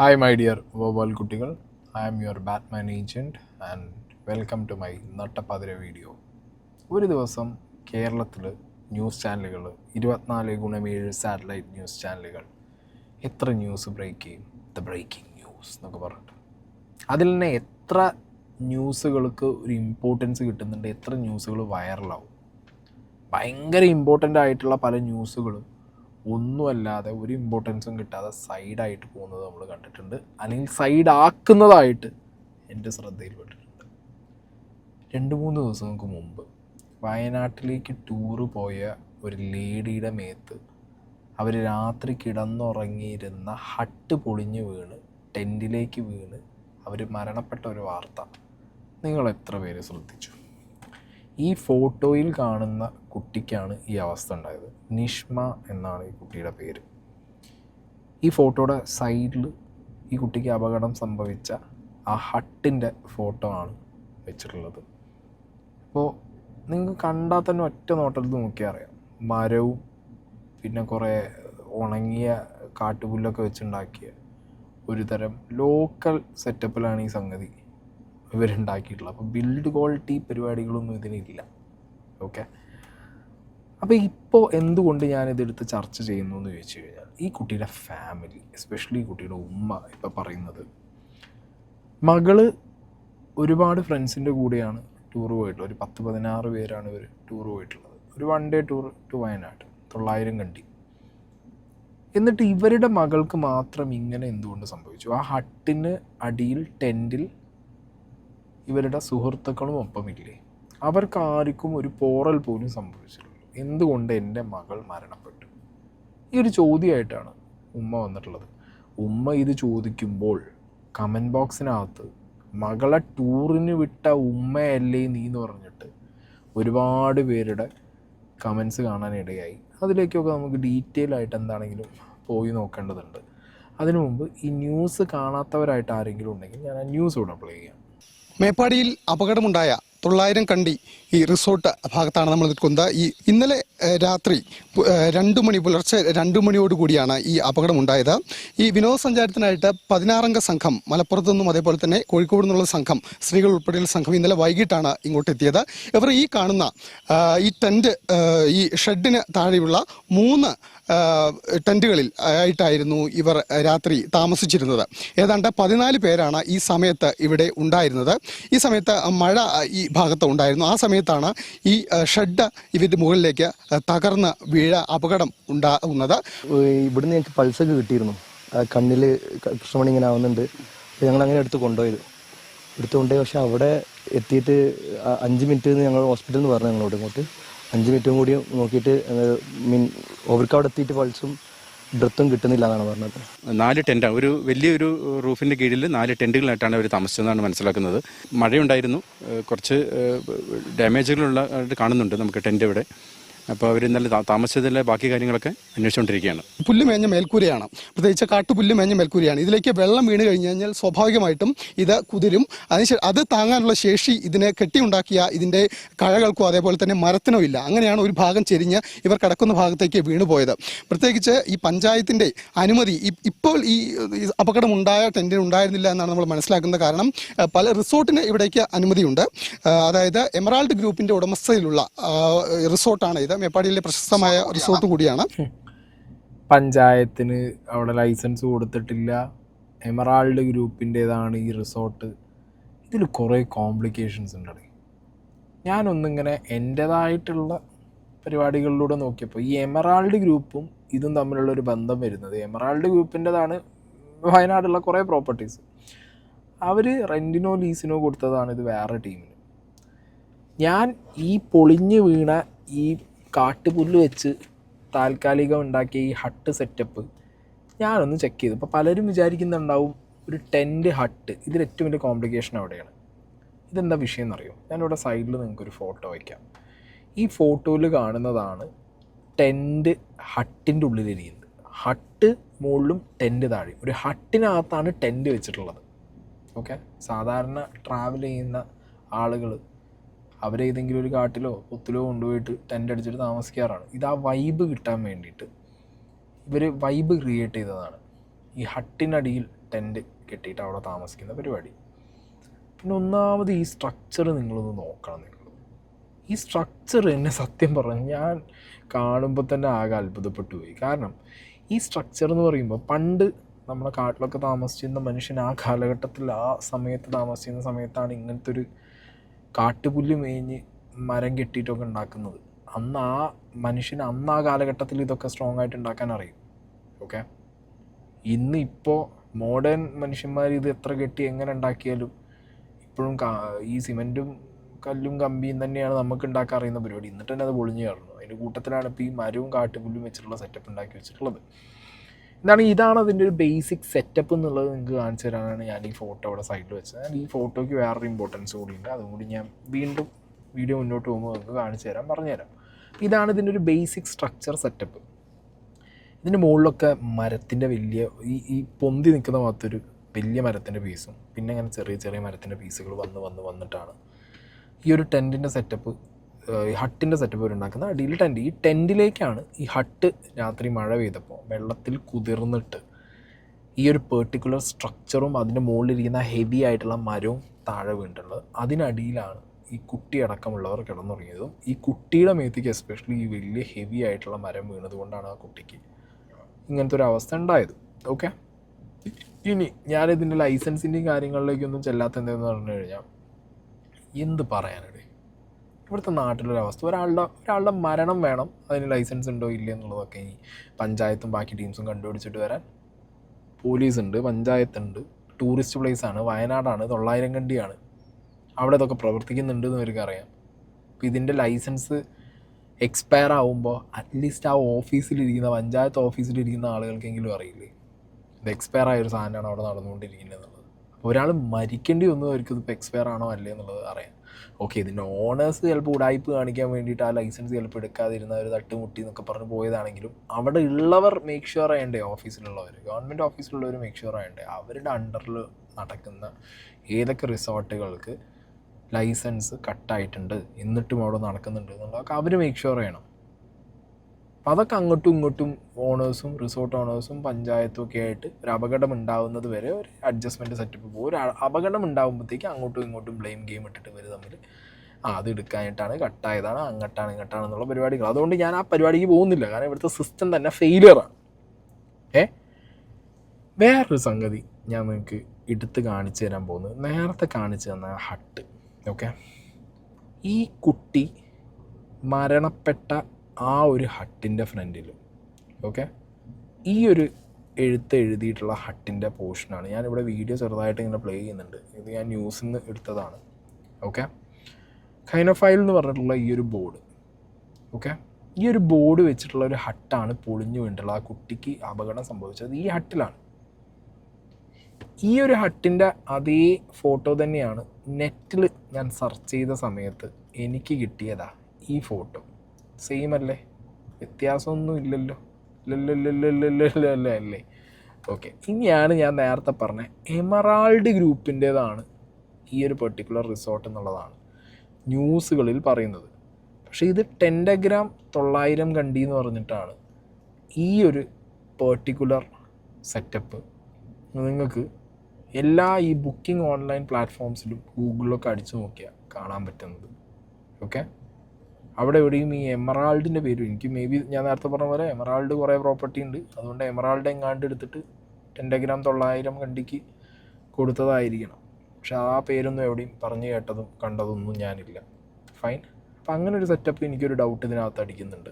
Hi my dear വോബൽ കുട്ടികൾ I am your Batman agent and welcome to my നട്ടപ്പതിര video ഒരു ദിവസം കേരളത്തിൽ ന്യൂസ് ചാനലുകൾ ഇരുപത്തിനാല് ഗുണം ഏഴ് സാറ്റലൈറ്റ് ന്യൂസ് ചാനലുകൾ എത്ര ന്യൂസ് ബ്രേക്ക് ചെയ്യും? ദ ബ്രേക്കിംഗ് ന്യൂസ് എന്നൊക്കെ പറഞ്ഞിട്ട്. അതിൽ തന്നെ എത്ര ന്യൂസുകൾക്ക് ഒരു ഇമ്പോർട്ടൻസ് കിട്ടുന്നുണ്ട് എത്ര ന്യൂസുകൾ വൈറലാവും ഭയങ്കര ഇമ്പോർട്ടന്റ് ആയിട്ടുള്ള പല ന്യൂസുകളും ഒന്നുമല്ലാതെ ഒരു ഇമ്പോർട്ടൻസും കിട്ടാതെ സൈഡായിട്ട് പോകുന്നത് നമ്മൾ കണ്ടിട്ടുണ്ട്. അല്ലെങ്കിൽ സൈഡ് ആക്കുന്നതായിട്ട് എന്റെ ശ്രദ്ധയിൽപ്പെട്ടിട്ടുണ്ട്. രണ്ട് മൂന്ന് ദിവസങ്ങൾക്ക് മുമ്പ് വയനാട്ടിലേക്ക് ടൂറ് പോയ ഒരു ലേഡിയുടെ മേത്ത് അവർ രാത്രി കിടന്നുറങ്ങിയിരുന്ന ഹട്ട് പൊളിഞ്ഞ് വീണ് ടെന്റിലേക്ക് വീണ് അവർ മരണപ്പെട്ട ഒരു വാർത്ത. നിങ്ങൾ എത്ര പേര് ശ്രദ്ധിച്ചു? ഈ ഫോട്ടോയിൽ കാണുന്ന കുട്ടിക്കാണ് ഈ അവസ്ഥ ഉണ്ടായത്. നിഷ്മ എന്നാണ് ഈ കുട്ടിയുടെ പേര്. ഈ ഫോട്ടോയുടെ സൈഡിൽ ഈ കുട്ടിക്ക് അപകടം സംഭവിച്ച ആ ഹട്ടിന്റെ ഫോട്ടോ ആണ് വെച്ചിട്ടുള്ളത്. അപ്പോൾ നിങ്ങൾ കണ്ടാൽ തന്നെ ഒറ്റ നോട്ടത്തിൽ നോക്കിയാൽ അറിയാം. മരവും പിന്നെ കുറേ ഉണങ്ങിയ കാട്ടുപുല്ലൊക്കെ വെച്ചുണ്ടാക്കിയ ഒരു തരം ലോക്കൽ സെറ്റപ്പിലാണ് ഈ സംഗതി. ഇവരുണ്ടാക്കിയിട്ടുള്ളത്. അപ്പോൾ ബിൽഡ് ക്വാളിറ്റി പരിപാടികളൊന്നും ഇതിനില്ല. ഓക്കെ അപ്പോൾ ഇപ്പോൾ എന്തുകൊണ്ട് ഞാനിതെടുത്ത് ചർച്ച ചെയ്യുന്നു എന്ന് ചോദിച്ചു കഴിഞ്ഞാൽ ഈ കുട്ടിയുടെ ഫാമിലി എസ്പെഷ്യലി കുട്ടിയുടെ ഉമ്മ ഇപ്പോൾ പറയുന്നത് മകൾ ഒരുപാട് ഫ്രണ്ട്സിന്റെ കൂടെയാണ് ടൂർ പോയിട്ടുള്ളത്. ഒരു പത്ത് പതിനാറ് പേരാണ് ഇവർ ടൂർ പോയിട്ടുള്ളത്. ഒരു one day tour to Wayanad തൊള്ളായിരം കണ്ടി. എന്നിട്ട് ഇവരുടെ മകൾക്ക് മാത്രം ഇങ്ങനെ എന്തുകൊണ്ട് സംഭവിച്ചു? ആ ഹട്ടിന് അടിയിൽ ടെന്റിൽ ഇവരുടെ സുഹൃത്തുക്കളും ഒപ്പമില്ലേ? അവർക്ക് ആർക്കും ഒരു പോറൽ പോലും സംഭവിച്ചിട്ടുള്ളൂ എന്തുകൊണ്ട് എന്റെ മകൾ മരണപ്പെട്ടു? ഈ ഒരു ചോദ്യമായിട്ടാണ് ഉമ്മ വന്നിട്ടുള്ളത്. ഉമ്മ ഇത് ചോദിക്കുമ്പോൾ കമന്റ് ബോക്സിനകത്ത് മകളെ ടൂറിന് വിട്ട ഉമ്മയല്ലേ നീ എന്ന് പറഞ്ഞിട്ട് ഒരുപാട് പേരുടെ കമൻസ് കാണാനിടയായി. അതിലേക്കൊക്കെ നമുക്ക് ഡീറ്റെയിൽ ആയിട്ട് എന്താണെങ്കിലും പോയി നോക്കേണ്ടതുണ്ട്. അതിനു മുമ്പ് ഈ ന്യൂസ് കാണാത്തവരായിട്ട് ആരെങ്കിലും ഉണ്ടെങ്കിൽ ഞാൻ ആ ന്യൂസ് ഇവിടെ പ്ലേ ചെയ്യാം. മേപ്പാടിയിൽ അപകടമുണ്ടായ തൊള്ളായിരം കണ്ടി ഈ റിസോർട്ട് ഭാഗത്താണ് നമ്മൾ നിൽക്കുന്നത്. ഈ ഇന്നലെ രാത്രി രണ്ടു മണി പുലർച്ചെ രണ്ടു മണിയോടുകൂടിയാണ് ഈ അപകടമുണ്ടായത്. ഈ വിനോദസഞ്ചാരത്തിനായിട്ട് പതിനാറംഗ സംഘം മലപ്പുറത്തു നിന്നും അതേപോലെ തന്നെ കോഴിക്കോട് നിന്നുള്ള സംഘം സ്ത്രീകൾ ഉൾപ്പെടെയുള്ള സംഘം ഇന്നലെ വൈകിട്ടാണ് ഇങ്ങോട്ട് എത്തിയത് ഇവർ ഈ കാണുന്ന ഈ ടെന്റ് ഈ ഷെഡിന് താഴെയുള്ള മൂന്ന് ടെന്റുകളിൽ ആയിട്ടായിരുന്നു ഇവർ രാത്രി താമസിച്ചിരുന്നത്. ഏതാണ്ട് പതിനാല് പേരാണ് ഈ സമയത്ത് ഇവിടെ ഉണ്ടായിരുന്നത്. ഈ സമയത്ത് മഴ ഈ ഭാഗത്ത് ഉണ്ടായിരുന്നു. ആ സമയത്താണ് ഈ ഷെഡ് ഇവരുടെ മുകളിലേക്ക് തകർന്ന് വീഴ അപകടം ഉണ്ടാകുന്നത് ഇവിടുന്ന് ഞങ്ങൾക്ക് പൾസൊക്കെ കിട്ടിയിരുന്നു. കണ്ണിൽ കൃഷ്ണമണി ഇങ്ങനെ ആവുന്നുണ്ട്. ഞങ്ങൾ അങ്ങനെ എടുത്ത് കൊണ്ടുപോയത്. എടുത്ത് പക്ഷെ അവിടെ എത്തിയിട്ട് അഞ്ച് മിനിറ്റ് ഞങ്ങൾ ഹോസ്പിറ്റലിൽ നിന്ന് പറഞ്ഞു ഞങ്ങളോട് ഇങ്ങോട്ട്. അഞ്ച് മിനിറ്റും കൂടി നോക്കിയിട്ട് മീൻ അവർക്ക് എത്തിയിട്ട് പൾസും ഡ്രത്തും കിട്ടുന്നില്ല എന്നാണ് പറഞ്ഞത്. നാല് ടെന്റ് ഒരു വലിയൊരു റൂഫിന്റെ കീഴിൽ നാല് ടെന്റുകളായിട്ടാണ് അവർ താമസിച്ചതെന്നാണ് മനസ്സിലാക്കുന്നത്. മഴയുണ്ടായിരുന്നു. കുറച്ച് ഡാമേജുകളുള്ള കാണുന്നുണ്ട് നമുക്ക് ടെന്റ് ഇവിടെ. അപ്പോൾ അവർ ഇന്നലെ താമസിച്ചതിലെ ബാക്കി കാര്യങ്ങളൊക്കെ അന്വേഷിച്ചുകൊണ്ടിരിക്കുകയാണ്. പുല്ല് മേഞ്ഞ മേൽക്കൂരയാണ്. പ്രത്യേകിച്ച് കാട്ടുപുല്ല് മേഞ്ഞ മേൽക്കൂരയാണ്. ഇതിലേക്ക് വെള്ളം വീണ് കഴിഞ്ഞ് കഴിഞ്ഞാൽ സ്വാഭാവികമായിട്ടും ഇത് കുതിരും. അതിന് അത് താങ്ങാനുള്ള ശേഷി ഇതിനെ കെട്ടിയുണ്ടാക്കിയ ഇതിന്റെ കഴകൾക്കോ അതേപോലെ തന്നെ മരത്തിനോ ഇല്ല. അങ്ങനെയാണ് ഒരു ഭാഗം ചെരിഞ്ഞ് ഇവർ കിടക്കുന്ന ഭാഗത്തേക്ക് വീണുപോയത്. പ്രത്യേകിച്ച് ഈ പഞ്ചായത്തിന്റെ അനുമതി ഇപ്പോൾ ഈ അപകടം അപകടമുണ്ടായ ടെന്റിന് ഉണ്ടായിരുന്നില്ല എന്നാണ് നമ്മൾ മനസ്സിലാക്കുന്നത് കാരണം പല റിസോർട്ടിന് ഇവിടേക്ക് അനുമതിയുണ്ട്. അതായത് എമറാൾഡ് ഗ്രൂപ്പിന്റെ ഉടമസ്ഥയിലുള്ള റിസോർട്ടാണ് ഇത്. മേപ്പാടിയിലെ പ്രശസ്തമായ റിസോർട്ട് കൂടിയാണ്. പഞ്ചായത്തിന് അവിടെ ലൈസൻസ് കൊടുത്തിട്ടില്ല. എമറാൾഡ് ഗ്രൂപ്പിന്റേതാണ് ഈ റിസോർട്ട് ഇതിൽ കുറേ കോംപ്ലിക്കേഷൻസ് ഉണ്ടടേ ഞാനൊന്നിങ്ങനെ എന്റേതായിട്ടുള്ള പരിപാടികളിലൂടെ നോക്കിയപ്പോൾ ഈ എമറാൾഡ് ഗ്രൂപ്പും ഇതും തമ്മിലുള്ള ഒരു ബന്ധം വരുന്നത് എമറാൾഡ് ഗ്രൂപ്പിന്റെതാണ് വയനാടുള്ള കുറേ പ്രോപ്പർട്ടീസ് അവർ റെന്റിനോ ലീസിനോ കൊടുത്തതാണ് ഇത് വേറെ ടീമിന് ഞാൻ ഈ പൊളിഞ്ഞ് വീണ ഈ കാട്ടുപുല്ല് വെച്ച് താൽക്കാലികം ഉണ്ടാക്കിയ ഈ ഹട്ട് സെറ്റപ്പ് ഞാനൊന്ന് ചെക്ക് ചെയ്തു. അപ്പോൾ പലരും വിചാരിക്കുന്നുണ്ടാവും ഒരു ടെന്റ് ഹട്ട് ഇതിൽ ഏറ്റവും വലിയ കോംപ്ലിക്കേഷൻ അവിടെയാണ് ഇതെന്താ വിഷയം എന്നറിയോ ഞാനിവിടെ സൈഡിൽ നിങ്ങൾക്കൊരു ഫോട്ടോ വയ്ക്കാം. ഈ ഫോട്ടോയിൽ കാണുന്നതാണ് ടെന്റ് ഹട്ടിന്റെ ഉള്ളിലിരിക്കുന്നത്. ഹട്ട് മുകളിലും ടെന്റ് താഴെ ഒരു ഹട്ടിനകത്താണ് ടെന്റ് വെച്ചിട്ടുള്ളത്. ഓക്കെ സാധാരണ ട്രാവൽ ചെയ്യുന്ന ആളുകൾ അവരേതെങ്കിലും ഒരു കാട്ടിലോ ഒത്തിലോ കൊണ്ടുപോയിട്ട് ടെന്റ് അടിച്ചിട്ട് താമസിക്കാറാണ്. ഇത് ആ വൈബ് കിട്ടാൻ വേണ്ടിയിട്ട് ഇവർ വൈബ് ക്രിയേറ്റ് ചെയ്തതാണ്. ഈ ഹട്ടിനടിയിൽ ടെന്റ് കെട്ടിയിട്ട് അവിടെ താമസിക്കുന്ന പരിപാടി. പിന്നെ ഒന്നാമത് ഈ സ്ട്രക്ചർ നിങ്ങളൊന്ന് നോക്കണം നിങ്ങൾ. ഈ സ്ട്രക്ചർ എന്നെ സത്യം പറഞ്ഞു ഞാൻ കാണുമ്പോൾ തന്നെ ആകെ അത്ഭുതപ്പെട്ടു പോയി. കാരണം ഈ സ്ട്രക്ചർ എന്ന് പറയുമ്പോൾ പണ്ട് നമ്മുടെ കാട്ടിലൊക്കെ താമസിച്ചിരുന്ന മനുഷ്യൻ ആ കാലഘട്ടത്തിൽ ആ സമയത്ത് താമസിച്ചിരുന്ന സമയത്താണ് ഇങ്ങനത്തെ ഒരു കാട്ടുപുല്ല് മേഞ്ഞ് മരം കെട്ടിയിട്ടൊക്കെ ഉണ്ടാക്കുന്നത്. അന്ന് ആ മനുഷ്യന് അന്ന് ആ കാലഘട്ടത്തിൽ ഇതൊക്കെ സ്ട്രോങ് ആയിട്ട് ഉണ്ടാക്കാൻ അറിയും. ഓക്കെ ഇന്ന് ഇപ്പോൾ മോഡേൺ മനുഷ്യന്മാർ ഇത് എത്ര കെട്ടി എങ്ങനെ ഉണ്ടാക്കിയാലും ഇപ്പോഴും ഈ സിമെന്റും കല്ലും കമ്പിയും തന്നെയാണ് നമുക്ക് ഉണ്ടാക്കാൻ അറിയുന്ന പരിപാടി. എന്നിട്ട് തന്നെ അത് പൊളിഞ്ഞു കയറുന്നു. അതിന്റെ കൂട്ടത്തിലാണ് ഇപ്പോൾ ഈ മരവും കാട്ടുപുല്ലും വെച്ചിട്ടുള്ള സെറ്റപ്പ് ഉണ്ടാക്കി വെച്ചിട്ടുള്ളത്. എന്താണ് ഇതാണ് അതിന്റെ ഒരു ബേസിക് സെറ്റപ്പ് എന്നുള്ളത് നിങ്ങൾക്ക് കാണിച്ചു തരാനാണ് ഞാൻ ഈ ഫോട്ടോ അവിടെ സൈഡിൽ വെച്ചത്. ഈ ഫോട്ടോയ്ക്ക് വേറൊരു ഇമ്പോർട്ടൻസ് കൂടിയുണ്ട് അതും കൂടി ഞാൻ വീണ്ടും വീഡിയോ മുന്നോട്ട് പോകുമ്പോൾ നിങ്ങൾക്ക് കാണിച്ചു തരാം പറഞ്ഞുതരാം. ഇതാണ് ഇതിന്റെ ഒരു ബേസിക് സ്ട്രക്ചർ സെറ്റപ്പ് ഇതിന്റെ മുകളിലൊക്കെ മരത്തിന്റെ വലിയ ഈ ഈ പൊന്തി നിൽക്കുന്ന ഭാഗത്തൊരു വലിയ മരത്തിന്റെ പീസും പിന്നെ അങ്ങനെ ചെറിയ ചെറിയ മരത്തിന്റെ പീസുകൾ വന്ന് വന്ന് വന്നിട്ടാണ് ഈ ഒരു ടെന്റിന്റെ സെറ്റപ്പ് ഈ ഹട്ടിന്റെ സെറ്റപ്പ് ഒരു ഉണ്ടാക്കുന്ന അടിയിൽ ടെന്റ് ഈ ടെന്റിലേക്കാണ് ഈ ഹട്ട് രാത്രി മഴ പെയ്തപ്പോൾ വെള്ളത്തിൽ കുതിർന്നിട്ട് ഈ ഒരു പെർട്ടിക്കുലർ സ്ട്രക്ചറും അതിന്റെ മുകളിലിരിക്കുന്ന ഹെവി ആയിട്ടുള്ള മരവും താഴെ വീണിട്ടുള്ളത്. അതിനടിയിലാണ് ഈ കുട്ടി അടക്കമുള്ളവർ കിടന്നുറങ്ങിയതും. ഈ കുട്ടിയുടെ മേത്തേക്ക് എസ്പെഷ്യലി ഈ വലിയ ഹെവി ആയിട്ടുള്ള മരം വീണത് കൊണ്ടാണ് ആ കുട്ടിക്ക് ഇങ്ങനത്തെ ഒരു അവസ്ഥ ഉണ്ടായത്. ഓക്കെ ഇനി ഞാനിതിന്റെ ലൈസൻസിന്റെയും കാര്യങ്ങളിലേക്കൊന്നും ചെല്ലാത്ത എന്തെന്ന് പറഞ്ഞു കഴിഞ്ഞാൽ എന്ത് പറയാനടേ ഇവിടുത്തെ നാട്ടിലൊരു അവസ്ഥ ഒരാളുടെ ഒരാളുടെ മരണം വേണം. അതിന് ലൈസൻസ് ഉണ്ടോ ഇല്ല എന്നുള്ളതൊക്കെ ഈ പഞ്ചായത്തും ബാക്കി ടീംസും കണ്ടുപിടിച്ചിട്ട് വരാൻ പോലീസ് ഉണ്ട് പഞ്ചായത്തുണ്ട് ടൂറിസ്റ്റ് പ്ലേസ് ആണ് വയനാടാണ് തൊള്ളായിരം കണ്ടിയാണ്. അവിടെ ഇതൊക്കെ പ്രവർത്തിക്കുന്നുണ്ട് എന്ന് അവർക്ക് അറിയാം. അപ്പോൾ ഇതിന്റെ ലൈസൻസ് എക്സ്പയർ ആവുമ്പോൾ അറ്റ്ലീസ്റ്റ് ആ ഓഫീസിലിരിക്കുന്ന പഞ്ചായത്ത് ഓഫീസിലിരിക്കുന്ന ആളുകൾക്കെങ്കിലും അറിയില്ലേ? ഇത് എക്സ്പയർ ആയ ഒരു സാധനമാണ് അവിടെ നടന്നുകൊണ്ടിരിക്കുന്നത് എന്നുള്ളത്. അപ്പോൾ ഒരാൾ മരിക്കേണ്ടി വന്നു അവർക്ക് ഇതിപ്പോൾ എക്സ്പയർ ആണോ അല്ലേ എന്നുള്ളത് അറിയാം. ഓക്കെ ഇതിന്റെ ഓണേഴ്സ് ചിലപ്പോൾ ഉടായ്പ് കാണിക്കാൻ വേണ്ടിയിട്ട് ആ ലൈസൻസ് ചിലപ്പോൾ എടുക്കാതിരുന്ന ഒരു തട്ടുമുട്ടി എന്നൊക്കെ പറഞ്ഞ് പോയതാണെങ്കിലും അവിടെ ഉള്ളവർ മേക്ക് ഷുവർ ചെയ്യണ്ടേ ഓഫീസിലുള്ളവർ ഗവൺമെന്റ് ഓഫീസിലുള്ളവർ മേക്ക് ഷുവർ ചെയ്യണ്ടേ അവരുടെ അണ്ടറിൽ നടക്കുന്ന ഏതൊക്കെ റിസോർട്ടുകൾക്ക് ലൈസൻസ് കട്ടായിട്ടുണ്ട് എന്നിട്ടും അവിടെ നടക്കുന്നുണ്ട് എന്നുള്ളതൊക്കെ അവർ മേക്ക് ഷുവർ ചെയ്യണം. അപ്പം അതൊക്കെ അങ്ങോട്ടും ഇങ്ങോട്ടും ഓണേഴ്സും റിസോർട്ട് ഓണേഴ്സും പഞ്ചായത്തും ഒക്കെ ആയിട്ട് ഒരു അപകടം ഉണ്ടാകുന്നത് വരെ ഒരു അഡ്ജസ്റ്റ്മെന്റ് സെറ്റപ്പ് പോകും ഒരു അപകടം ഉണ്ടാകുമ്പോഴത്തേക്ക് അങ്ങോട്ടും ഇങ്ങോട്ടും ബ്ലെയിം ഗെയിം ഇട്ടിട്ട് വരും തമ്മിൽ ആ അത് എടുക്കാനായിട്ടാണ് കട്ടായതാണ് അങ്ങട്ടാണ് ഇങ്ങട്ടാണ് എന്നുള്ള പരിപാടികൾ. അതുകൊണ്ട് ഞാൻ ആ പരിപാടിക്ക് പോകുന്നില്ല. കാരണം ഇവിടുത്തെ സിസ്റ്റം തന്നെ ഫെയിലിയറാണ് ഏ? വേറൊരു സംഗതി ഞാൻ നിങ്ങൾക്ക് എടുത്ത് കാണിച്ചു തരാൻ പോകുന്നത്. നേരത്തെ കാണിച്ചു തന്ന ഹട്ട് ഓക്കെ ഈ കുട്ടി മരണപ്പെട്ട ആ ഒരു ഹട്ടിന്റെ ഫ്രണ്ടിൽ ഓക്കെ ഈ ഒരു എഴുത്ത് എഴുതിയിട്ടുള്ള ഹട്ടിന്റെ പോർഷനാണ് ഞാനിവിടെ വീഡിയോ ചെറുതായിട്ട് ഇങ്ങനെ പ്ലേ ചെയ്യുന്നുണ്ട്. ഇത് ഞാൻ ന്യൂസിൽ നിന്ന് എടുത്തതാണ്. ഓക്കെ കൈനോഫൈൽ എന്ന് പറഞ്ഞിട്ടുള്ള ഈ ഒരു ബോർഡ് ഓക്കെ ഈ ഒരു ബോർഡ് വെച്ചിട്ടുള്ള ഒരു ഹട്ടാണ് പൊളിഞ്ഞു വീണിട്ടുള്ളത് ആ കുട്ടിക്ക് അപകടം സംഭവിച്ചത് ഈ ഹട്ടിലാണ്. ഈ ഒരു ഹട്ടിന്റെ അതേ ഫോട്ടോ തന്നെയാണ് നെറ്റിൽ ഞാൻ സെർച്ച് ചെയ്ത സമയത്ത് എനിക്ക് കിട്ടിയതാ ഈ ഫോട്ടോ സെയിം അല്ലേ വ്യത്യാസമൊന്നും ഇല്ലല്ലോ. ഇല്ലല്ലോ അല്ലേ ഓക്കെ. ഇനിയാണ് ഞാൻ നേരത്തെ പറഞ്ഞ എമറാൾഡ് ഗ്രൂപ്പിന്റേതാണ് ഈ ഒരു പെർട്ടിക്കുലർ റിസോർട്ട് എന്നുള്ളതാണ് ന്യൂസുകളിൽ പറയുന്നത്. പക്ഷേ ഇത് ടെൻഡഗ്രാം തൊള്ളായിരം കണ്ടി എന്ന് പറഞ്ഞിട്ടാണ് ഈ ഒരു പെർട്ടിക്കുലർ സെറ്റപ്പ് നിങ്ങൾക്ക് എല്ലാ ഈ ബുക്കിംഗ് ഓൺലൈൻ പ്ലാറ്റ്ഫോംസിലും ഗൂഗിളിലൊക്കെ അടിച്ചു നോക്കിയാൽ കാണാൻ പറ്റുന്നത്. ഓക്കെ? അവിടെ എവിടെയും ഈ എമറാൾഡിന്റെ പേര്. എനിക്ക് മേ ബി ഞാൻ നേരത്തെ പറഞ്ഞ പോലെ എമറാൾഡ് കുറേ പ്രോപ്പർട്ടി ഉണ്ട്. അതുകൊണ്ട് എമറാൾഡ് എങ്ങാണ്ട് എടുത്തിട്ട് ടെൻഡഗ്രാം തൊള്ളായിരം കണ്ടിക്ക് കൊടുത്തതായിരിക്കണം. പക്ഷെ ആ പേരൊന്നും എവിടെയും പറഞ്ഞു കേട്ടതും കണ്ടതൊന്നും ഞാനില്ല. ഫൈൻ അപ്പം അങ്ങനെ ഒരു സെറ്റപ്പ് എനിക്കൊരു ഡൗട്ട് ഇതിനകത്ത് അടിക്കുന്നുണ്ട്.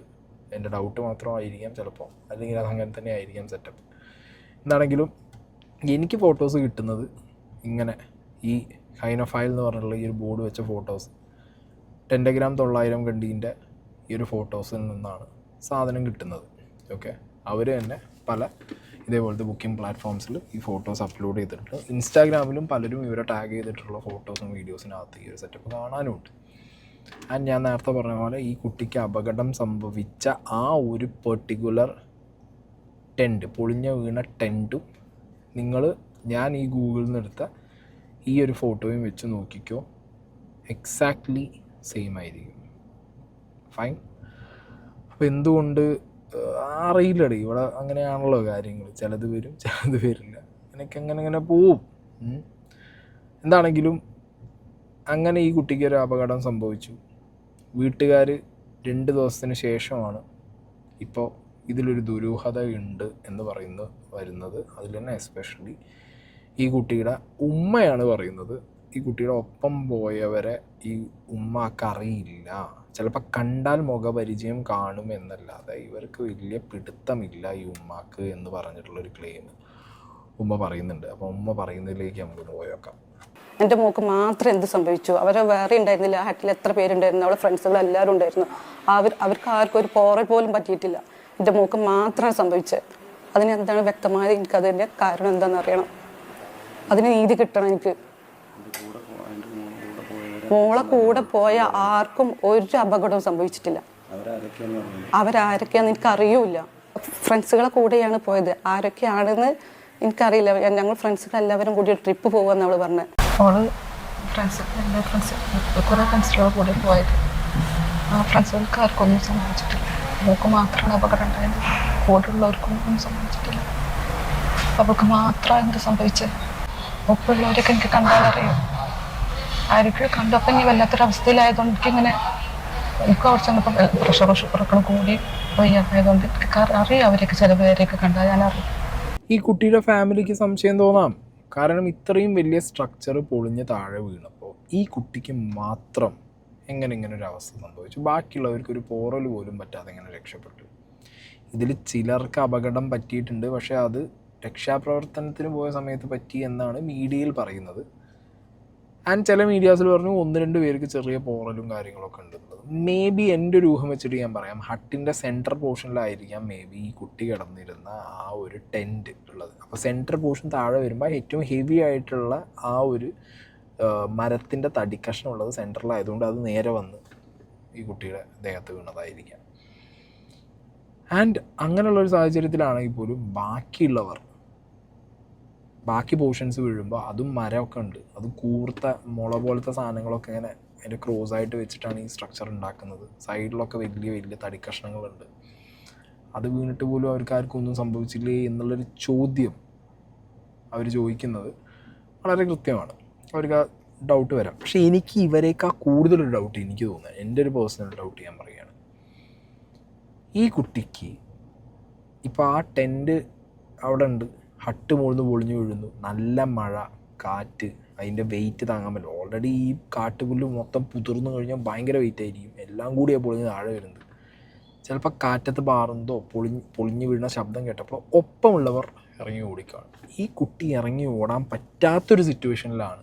എന്റെ ഡൗട്ട് മാത്രമായിരിക്കാം ചിലപ്പോൾ അല്ലെങ്കിൽ അത് അങ്ങനെ തന്നെ ആയിരിക്കാം സെറ്റപ്പ് എന്താണെങ്കിലും എനിക്ക് ഫോട്ടോസ് കിട്ടുന്നത് ഇങ്ങനെ ഈ ഹൈനോ ഫയൽ എന്ന് പറഞ്ഞിട്ടുള്ള ഈ ഒരു ബോർഡ് വെച്ച ഫോട്ടോസ് ടെൻഡഗ്രാം തൊള്ളായിരം കണ്ടീന്റെ ഈ ഒരു ഫോട്ടോസിൽ നിന്നാണ് സാധനം കിട്ടുന്നത്. ഓക്കെ അവർ തന്നെ പല ഇതേപോലത്തെ ബുക്കിംഗ് പ്ലാറ്റ്ഫോംസിൽ ഈ ഫോട്ടോസ് അപ്ലോഡ് ചെയ്തിട്ടുണ്ട്. ഇൻസ്റ്റാഗ്രാമിലും പലരും ഇവരെ ടാഗ് ചെയ്തിട്ടുള്ള ഫോട്ടോസും വീഡിയോസിനകത്ത് ഈ ഒരു സെറ്റപ്പ് കാണാനുമുണ്ട് ആൻഡ് ഞാൻ നേരത്തെ പറഞ്ഞ പോലെ ഈ കുട്ടിക്ക് അപകടം സംഭവിച്ച ആ ഒരു പെർട്ടിക്കുലർ ടെന്റ് പൊളിഞ്ഞ വീണ ടെന്റും നിങ്ങൾ ഞാൻ ഈ ഗൂഗിളിൽ നിന്ന് എടുത്ത ഈ ഒരു ഫോട്ടോയും വെച്ച് നോക്കിക്കോ. എക്സാക്ട്ലി സെയിം ആയിരിക്കും ഫൈൻ. അപ്പോൾ എന്തുകൊണ്ട് അറിയില്ലടി. ഇവിടെ അങ്ങനെയാണല്ലോ കാര്യങ്ങൾ. ചിലത് വരും ചിലത് വരില്ല. എനിക്ക് അങ്ങനെ അങ്ങനെ പോവും? എന്താണെങ്കിലും അങ്ങനെ ഈ കുട്ടിക്ക് ഒരു അപകടം സംഭവിച്ചു. വീട്ടുകാർ രണ്ട് ദിവസത്തിന് ശേഷമാണ് ഇപ്പോൾ ഇതിലൊരു ദുരൂഹതയുണ്ട് എന്ന് പറയുന്നത് വരുന്നത്. അതിൽ തന്നെ എസ്പെഷ്യലി ഈ കുട്ടിയുടെ ഉമ്മയാണ് പറയുന്നത്. ഈ കുട്ടിയുടെ ഒപ്പം പോയവരെ ഈ ഉമ്മക്ക് അറിയില്ല. ചിലപ്പോൾ കണ്ടാൽ മുഖപരിചയം കാണും എന്നല്ലാതെ ഇവർക്ക് വലിയ പിടുത്തമില്ല ഈ ഉമ്മാക്ക് എന്ന് പറഞ്ഞിട്ടുള്ളൊരു ക്ലെയിം ഉമ്മ പറയുന്നുണ്ട്. അപ്പോൾ ഉമ്മ പറയുന്നതിലേക്ക് നമുക്കൊന്ന് പോയേക്കാം എന്റെ മോക്ക് മാത്രം എന്ത് സംഭവിച്ചു? അവരെ വേറെ ഉണ്ടായിരുന്നില്ല. ആ ഹട്ടിൽ എത്ര പേരുണ്ടായിരുന്നു? അവളെ ഫ്രണ്ട്സുകൾ എല്ലാവരും ഉണ്ടായിരുന്നു. അവർ അവർക്ക് ആർക്കും ഒരു പോറൽ പോലും പറ്റിയിട്ടില്ല. എന്റെ മോക്ക് മാത്രമാണ് സംഭവിച്ചത്. അതിന് എന്താണ് വ്യക്തമായ എനിക്കതിന്റെ കാരണം എന്താണെന്ന് അറിയണം. അതിന് നീതി കിട്ടണം എനിക്ക്. മോളെ കൂടെ പോയ ആർക്കും ഒരു അപകടവും സംഭവിച്ചിട്ടില്ല. അവരാരൊക്കെയാന്ന് എനിക്ക് അറിയൂല ഫ്രണ്ട്സുകളെ കൂടെയാണ് പോയത്. ആരൊക്കെയാണെന്ന് എനിക്കറിയില്ല. ഞങ്ങൾ ഫ്രണ്ട്സുകൾ എല്ലാവരും കൂടി ട്രിപ്പ് പോകുമെന്ന് അവൾ പറഞ്ഞത് അവൾ ഫ്രണ്ട്സ് എല്ലാ ഫ്രണ്ട്സ് കുറേ ഫ്രണ്ട്സിലൂടെ കൂടി പോയത്. ആ ഫ്രണ്ട്സുകൾക്ക് ആർക്കൊന്നും സംഭവിച്ചിട്ടില്ല. അവൾക്ക് മാത്രമാണ് അപകടം ഉണ്ടായത്. കൂടെയുള്ളവർക്കൊന്നും സംഭവിച്ചിട്ടില്ല. അവൾക്ക് മാത്രമാണ് എന്ത് സംഭവിച്ചത് ഒപ്പമുള്ളവരൊക്കെ എനിക്ക് കണ്ടാൽ അറിയാം ആരൊക്കെ കണ്ടപ്പോൾ ഇനി വല്ലാത്തൊരു അവസ്ഥയിലായതുകൊണ്ട് എനിക്കിങ്ങനെ എനിക്ക് അവിടെ ചെന്നപ്പോൾ പ്രഷറും ഷുഗറൊക്കെ കൂടി വയ്യാതായതുകൊണ്ട് എനിക്ക് അറിയാം അവരെയൊക്കെ ചില പേരെയൊക്കെ കണ്ടാൽ ഞാൻ അറിയാം ഈ കുട്ടിയുടെ ഫാമിലിക്ക് സംശയം തോന്നാം. കാരണം ഇത്രയും വലിയ സ്ട്രക്ചർ പൊളിഞ്ഞ് താഴെ വീണപ്പോൾ ഈ കുട്ടിക്ക് മാത്രം എങ്ങനെ ഇങ്ങനെ ഒരു അവസ്ഥ സംഭവിച്ചു? ബാക്കിയുള്ളവർക്ക് ഒരു പോറൽ പോലും പറ്റാതെ എങ്ങനെ രക്ഷപ്പെട്ടു. ഇതിൽ ചിലർക്ക് അപകടം പറ്റിയിട്ടുണ്ട്. പക്ഷേ അത് രക്ഷാപ്രവർത്തനത്തിന് പോയ സമയത്ത് പറ്റി എന്നാണ് മീഡിയയിൽ പറയുന്നത്. ആൻഡ് ചില മീഡിയാസിൽ പറഞ്ഞു ഒന്ന് രണ്ട് പേർക്ക് ചെറിയ പോറലും കാര്യങ്ങളൊക്കെ ഉണ്ട് മേ ബി എന്റെ ഒരു ഊഹം വെച്ചിട്ട് ഞാൻ പറയാം. ഹട്ടിന്റെ സെന്റർ പോർഷനിലായിരിക്കാം മേ ബി ഈ കുട്ടി കിടന്നിരുന്ന ആ ഒരു ടെന്റ് ഉള്ളത്. അപ്പോൾ സെന്റർ പോർഷൻ താഴെ വരുമ്പോൾ ഏറ്റവും ഹെവി ആയിട്ടുള്ള ആ ഒരു മരത്തിന്റെ തടിക്കഷ്ണം ഉള്ളത് സെന്ററിലായതുകൊണ്ട് അത് നേരെ വന്ന് ഈ കുട്ടിയുടെ ദേഹത്ത് വീണതായിരിക്കാം. ആൻഡ് അങ്ങനെയുള്ള ഒരു സാഹചര്യത്തിലാണെങ്കിൽ പോലും ബാക്കിയുള്ളവർ ബാക്കി പോർഷൻസ് വീഴുമ്പോൾ അതും മരമൊക്കെ ഉണ്ട്. അത് കൂർത്ത മുള പോലത്തെ സാധനങ്ങളൊക്കെ ഇങ്ങനെ അതിന്റെ ക്രോസ് ആയിട്ട് വെച്ചിട്ടാണ് ഈ സ്ട്രക്ചർ ഉണ്ടാക്കുന്നത്. സൈഡിലൊക്കെ വലിയ വലിയ തടി കഷ്ണങ്ങളുണ്ട്. അത് വീണിട്ട് പോലും അവർക്ക് ആർക്കും ഒന്നും സംഭവിച്ചില്ലേ എന്നുള്ളൊരു ചോദ്യം അവർ ചോദിക്കുന്നത് വളരെ കൃത്യമാണ്. അവർക്ക് ആ ഡൗട്ട് വരാം. പക്ഷേ എനിക്ക് ഇവരേക്കാൾ കൂടുതലൊരു ഡൗട്ട് എനിക്ക് തോന്നുന്നത് എന്റെ ഒരു പേഴ്സണൽ ഡൗട്ട് ഞാൻ പറയുകയാണ്. ഈ കുട്ടിക്ക് ഇപ്പോൾ ആ ടെന്റ് അവിടെ ഉണ്ട്. ഹട്ട് മുകളിൽ പൊളിഞ്ഞു വീഴുന്നു. നല്ല മഴ കാറ്റ് അതിന്റെ വെയിറ്റ് താങ്ങാൻ പറ്റില്ല. ഓൾറെഡി ഈ കാട്ടുപുല്ല് മൊത്തം പുതിർന്നു കഴിഞ്ഞാൽ ഭയങ്കര വെയിറ്റ് ആയിരിക്കും. എല്ലാം കൂടിയാണ് പൊളിഞ്ഞ് താഴെ വരുന്നത്. ചിലപ്പോൾ കാറ്റത്ത് പാറുന്നതോ പൊളിഞ്ഞ് പൊളിഞ്ഞു വീഴുന്ന ശബ്ദം കേട്ടപ്പോൾ ഒപ്പമുള്ളവർ ഇറങ്ങി ഓടിക്കാണ്. ഈ കുട്ടി ഇറങ്ങി ഓടാൻ പറ്റാത്തൊരു സിറ്റുവേഷനിലാണ്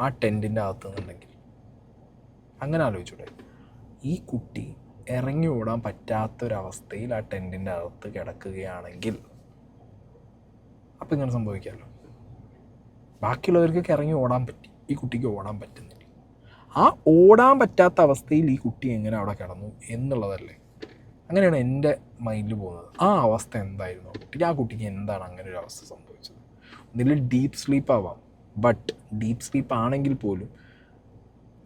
ആ ടെന്റിന്റെ അകത്ത് നിന്നുണ്ടെങ്കിൽ അങ്ങനെ ആലോചിച്ചൂടെ. ഈ കുട്ടി ഇറങ്ങി ഓടാൻ പറ്റാത്തൊരവസ്ഥയിൽ ആ ടെന്റിന്റെ അകത്ത് കിടക്കുകയാണെങ്കിൽ അപ്പം ഇങ്ങനെ സംഭവിക്കാമല്ലോ ബാക്കിയുള്ളവർക്കൊക്കെ ഇറങ്ങി ഓടാൻ പറ്റി. ഈ കുട്ടിക്ക് ഓടാൻ പറ്റുന്നില്ല. ആ ഓടാൻ പറ്റാത്ത അവസ്ഥയിൽ ഈ കുട്ടി എങ്ങനെ അവിടെ കിടന്നു എന്നുള്ളതല്ലേ? അങ്ങനെയാണ് എന്റെ മൈൻഡിൽ പോകുന്നത്. ആ അവസ്ഥ എന്തായിരുന്നു? ആ കുട്ടിക്ക് ആ കുട്ടിക്ക് എന്താണ് അങ്ങനെ ഒരു അവസ്ഥ സംഭവിച്ചത്? ഒന്നിൽ ഡീപ്പ് സ്ലീപ്പ് ആവാം. ബട്ട് ഡീപ്പ് സ്ലീപ്പ് ആണെങ്കിൽ പോലും